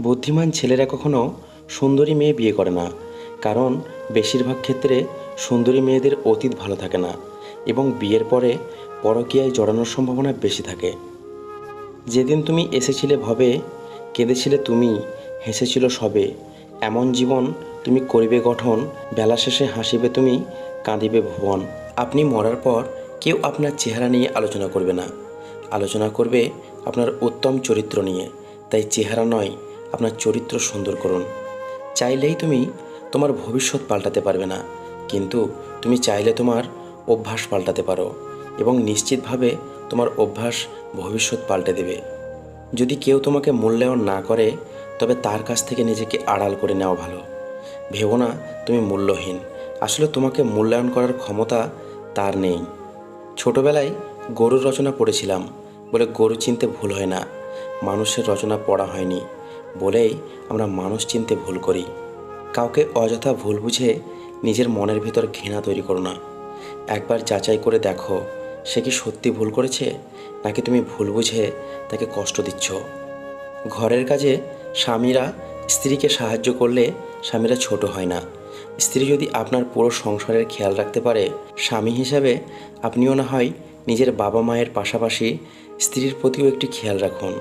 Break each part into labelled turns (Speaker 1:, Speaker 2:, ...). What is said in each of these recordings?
Speaker 1: বুদ্ধিমান ছেলেরা কখনো সুন্দরী মেয়ে বিয়ে করে না, কারণ বেশিরভাগ ক্ষেত্রে সুন্দরী মেয়েদের অতীত ভালো থাকে না এবং বিয়ের পরে পরকীয়ায় জড়ানোর সম্ভাবনা বেশি থাকে। যেদিন তুমি এসেছিলে ভবে, কেঁদেছিলে তুমি, হেসেছিল সবে, এমন জীবন তুমি করিবে গঠন, বেলা শেষে হাসিবে তুমি, কাঁদিবে ভুবন। আপনি মরার পর কেউ আপনার চেহারা নিয়ে আলোচনা করবে না। আলোচনা করবে আপনার উত্তম চরিত্র নিয়ে। তাই চেহারা নয় আপনার চরিত্র সুন্দর করুন। চাইলেই তুমি তোমার ভবিষ্যৎ পাল্টাতে পারবে না, কিন্তু তুমি চাইলে তোমার অভ্যাস পাল্টাতে পারো এবং নিশ্চিতভাবে তোমার অভ্যাস ভবিষ্যৎ পাল্টে দেবে। যদি কেউ তোমাকে মূল্যায়ন না করে, তবে তার কাছ থেকে নিজেকে আড়াল করে নেওয়া ভালো। ভেবো না, তুমি মূল্যহীন। আসলে তোমাকে মূল্যায়ন করার ক্ষমতা তার নেই। ছোটবেলায় গরুর রচনা পড়েছিলাম বলে গরু চিনতে ভুল হয় না। মানুষের রচনা পড়া হয়নি। বলেই আমরা মানুষ চিনতে ভুল করি। কাউকে অযথা ভুল বুঝে নিজের মনের ভিতর ঘৃণা তৈরি করো না। একবার যাচাই করে দেখো, সে কি সত্যি ভুল করেছে, নাকি তুমি ভুল বুঝে তাকে কষ্ট দিচ্ছ? ঘরের কাজে স্বামীরা স্ত্রীকে সাহায্য করলে স্বামীরা ছোট হয় না। স্ত্রী যদি আপনার পুরো সংসারের খেয়াল রাখতে পারে, স্বামী হিসাবে আপনিও না হয় নিজের বাবা মায়ের পাশাপাশি স্ত্রীর প্রতিও একটি খেয়াল রাখুন।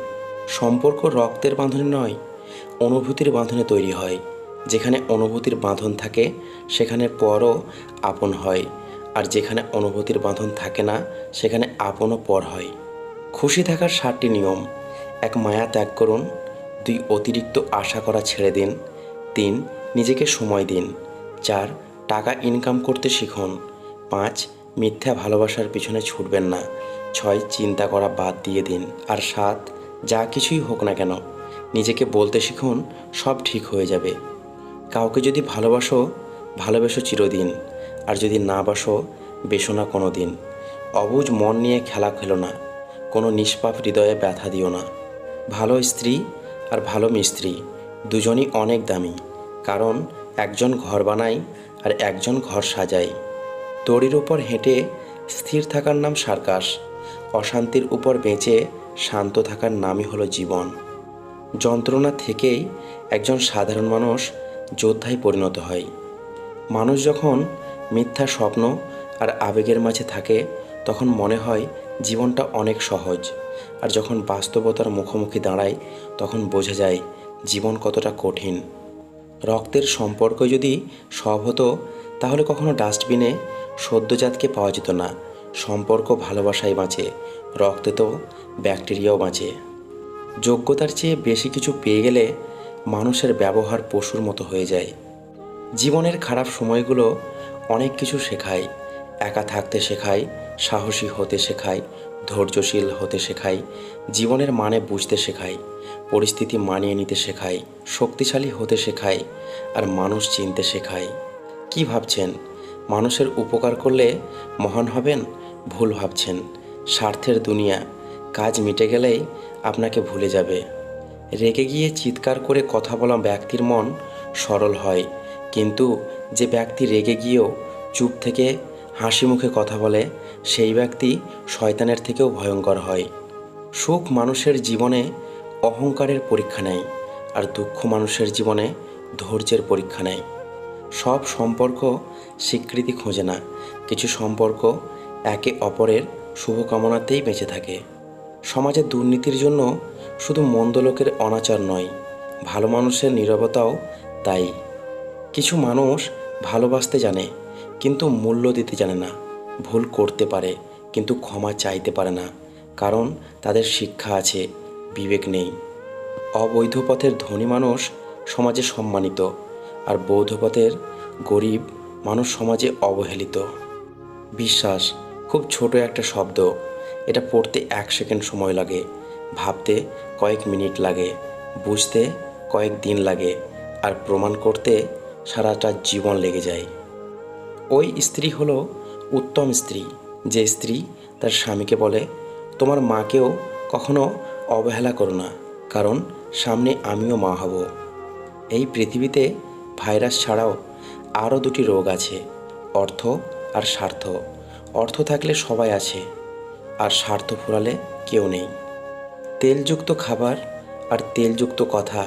Speaker 1: সম্পর্ক রক্তের বাঁধনে নয়, অনুভূতির বাঁধনে তৈরি হয়। যেখানে অনুভূতির বাঁধন থাকে, সেখানে পরও আপন হয়। আর যেখানে অনুভূতির বাঁধন থাকে না, সেখানে আপনও পর হয়। খুশি থাকার সাতটি নিয়ম। এক, মায়া ত্যাগ করুন। দুই, অতিরিক্ত আশা করা ছেড়ে দিন। তিন, নিজেকে সময় দিন। চার, টাকা ইনকাম করতে শিখুন। পাঁচ, মিথ্যা ভালোবাসার পিছনে ছুটবেন না। ছয়, চিন্তা করা বাদ দিয়ে দিন। আর সাত যা কিছুই হোক না কেন, নিজেকে বলতে শিখুন সব ঠিক হয়ে যাবে। কাউকে যদি ভালোবাসো, ভালোবেসো চিরদিন, আর যদি না বাসো, বেসো না কোনো দিন অবুজ মন নিয়ে খেলা খেলো না, কোনো নিষ্পাপ হৃদয়ে ব্যথা দিও না। ভালো স্ত্রী আর ভালো মিস্ত্রি, দুজনই অনেক দামি, কারণ একজন ঘর বানায় আর একজন ঘর সাজায়। দড়ির উপর হেঁটে স্থির থাকার নাম সার্কাস, অশান্তির উপর বেঁচে শান্ত থাকার নামই হলো জীবন। যন্ত্রণা থেকেই একজন সাধারণ মানুষ যোদ্ধায় পরিণত হয়। মানুষ যখন মিথ্যা স্বপ্ন আর আবেগের মাঝে থাকে, তখন মনে হয় জীবনটা অনেক সহজ। আর যখন বাস্তবতার মুখোমুখি দাঁড়ায়, তখন বোঝা যায় জীবন কতটা কঠিন। রক্তের সম্পর্ক যদি সব হতো, তাহলে কখনো ডাস্টবিনে সদ্যজাতকে পাওয়া যেত না। সম্পর্ক ভালোবাসায় বাঁচে রক্তে তো ব্যাকটেরিয়াও বাঁচে। যোগ্যতার চেয়ে বেশি কিছু পেয়ে গেলে মানুষের ব্যবহার পশুর মতো হয়ে যায়। জীবনের খারাপ সময়গুলো অনেক কিছু শেখায়। একা থাকতে শেখায়, সাহসী হতে শেখায়, ধৈর্যশীল হতে শেখায়, জীবনের মানে বুঝতে শেখায়, পরিস্থিতি মানিয়ে নিতে শেখায়, শক্তিশালী হতে শেখায়, আর মানুষ চিনতে শেখায়। কি ভাবছেন? মানুষের উপকার করলে মহান হবেন, ভুল ভাবছেন। স্বার্থের দুনিয়া। কাজ মিটে গেলেই আপনাকে ভুলে যাবে। রেগে গিয়ে চিৎকার করে কথা বলা ব্যক্তির মন সরল হয়। কিন্তু যে ব্যক্তি রেগে গিয়েও চুপ থেকে হাসি মুখে কথা বলে, সেই ব্যক্তি শয়তানের থেকেও ভয়ঙ্কর হয়। সুখ মানুষের জীবনে অহংকারের পরীক্ষা নেয় আর দুঃখ মানুষের জীবনে ধৈর্যের পরীক্ষা নেয়। সব সম্পর্ক স্বীকৃতি খোঁজে না। কিছু সম্পর্ক একে অপরের শুভকামনাতেই বেঁচে থাকে। সমাজে দুর্নীতির জন্য শুধু মন্দ লোকের অনাচার নয়, ভালো মানুষের নীরবতাও তাই। কিছু মানুষ ভালোবাসতে জানে, কিন্তু মূল্য দিতে জানে না, ভুল করতে পারে, কিন্তু ক্ষমা চাইতে পারে না, কারণ তাদের শিক্ষা আছে, বিবেক নেই। অবৈধ পথের ধনী মানুষ সমাজে সম্মানিত, আর বৌদ্ধ পথের গরিব মানুষ সমাজে অবহেলিত। বিশ্বাস খুব ছোট একটা শব্দ। এটা পড়তে এক সেকেন্ড সময় লাগে, ভাবতে কয়েক মিনিট লাগে, বুঝতে কয়েক দিন লাগে, আর প্রমাণ করতে সারাটা জীবন লেগে যায়। ওই স্ত্রী হলো উত্তম স্ত্রী, যে স্ত্রী তার স্বামীকে বলে, তোমার মাকেও কখনো অবহেলা করো না, কারণ সামনে আমিও মা হব। এই পৃথিবীতে ভাইরাস ছাড়াও আরও দুটি রোগ আছে, অর্থ আর স্বার্থ। অর্থ থাকলে সবাই আছে আর স্বার্থ ফুরালে কেউ নেই। তেলযুক্ত খাবার আর তেলযুক্ত কথা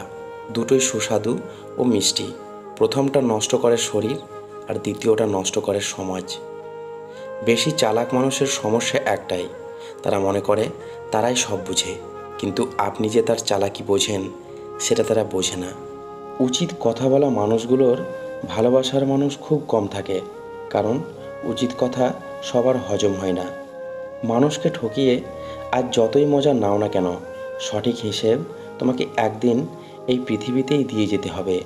Speaker 1: দুটোই সুস্বাদু ও মিষ্টি। প্রথমটা নষ্ট করে শরীর আর দ্বিতীয়টা নষ্ট করে সমাজ। বেশি চালাক মানুষের সমস্যা একটাই, তারা মনে করে তারাই সব বুঝে, কিন্তু আপনি যে তার চালাকি বোঝেন, সেটা তারা বোঝে না। উচিত কথা বলা মানুষগুলোর ভালোবাসার মানুষ খুব কম থাকে, কারণ উচিত কথা সবার হজম হয় না। মানুষকে ঠকিয়ে আজ যতই মজা নাও না কেন, সঠিক হিসেব তোমাকে একদিন এই পৃথিবীতেই দিয়ে যেতে হবে।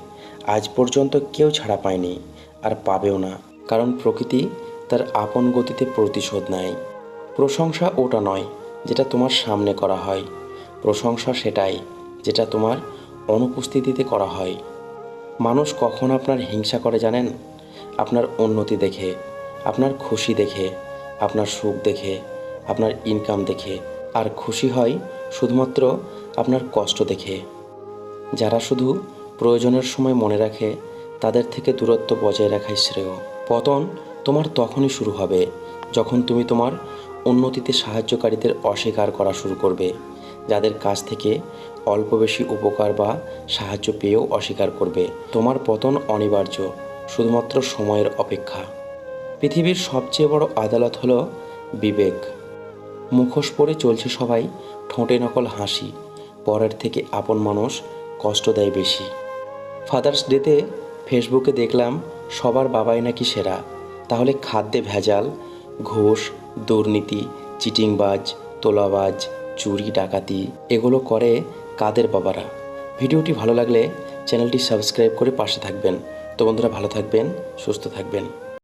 Speaker 1: আজ পর্যন্ত কেউ ছাড়া পায়নি আর পাবেও না, কারণ প্রকৃতি তার আপন গতিতে প্রতিশোধ নেয়। প্রশংসা ওটা নয় যেটা তোমার সামনে করা হয়। প্রশংসা সেটাই যেটা তোমার অনুপস্থিতিতে করা হয়। মানুষ কখন আপনার হিংসা করে জানেন? আপনার উন্নতি দেখে। আপনার খুশি দেখে, আপনার সুখ দেখে, আপনার ইনকাম দেখে। আর খুশি হয় শুধুমাত্র আপনার কষ্ট দেখে। যারা শুধু প্রয়োজনের সময় মনে রাখে, তাদের থেকে দূরত্ব বজায় রাখাই শ্রেয়। পতন তোমার তখনই শুরু হবে, যখন তুমি তোমার উন্নতিতে সাহায্যকারীদের অস্বীকার করা শুরু করবে, যাদের কাছ থেকে অল্প বেশি উপকার বা সাহায্য পেয়েও অস্বীকার করবে। তোমার পতন অনিবার্য, শুধুমাত্র সময়ের অপেক্ষা। পৃথিবীর সবচেয়ে বড় আদালত হলো বিবেক। মুখোশ পরে চলছে সবাই, ঠোঁটে নকল হাসি, পরের থেকে আপন মানুষ কষ্ট দেয় বেশি। ফাদার্স ডেতে ফেসবুকে দেখলাম, সবার বাবাই নাকি সেরা। তাহলে খাদ্যে ভেজাল, ঘোষ, দুর্নীতি, চিটিংবাজ, তোলাবাজ, চুরি, ডাকাতি, এগুলো করে কাদের বাবারা? ভিডিওটি ভালো লাগলে চ্যানেলটি সাবস্ক্রাইব করে পাশে থাকবেন। তো বন্ধুরা, ভালো থাকবেন, সুস্থ থাকবেন।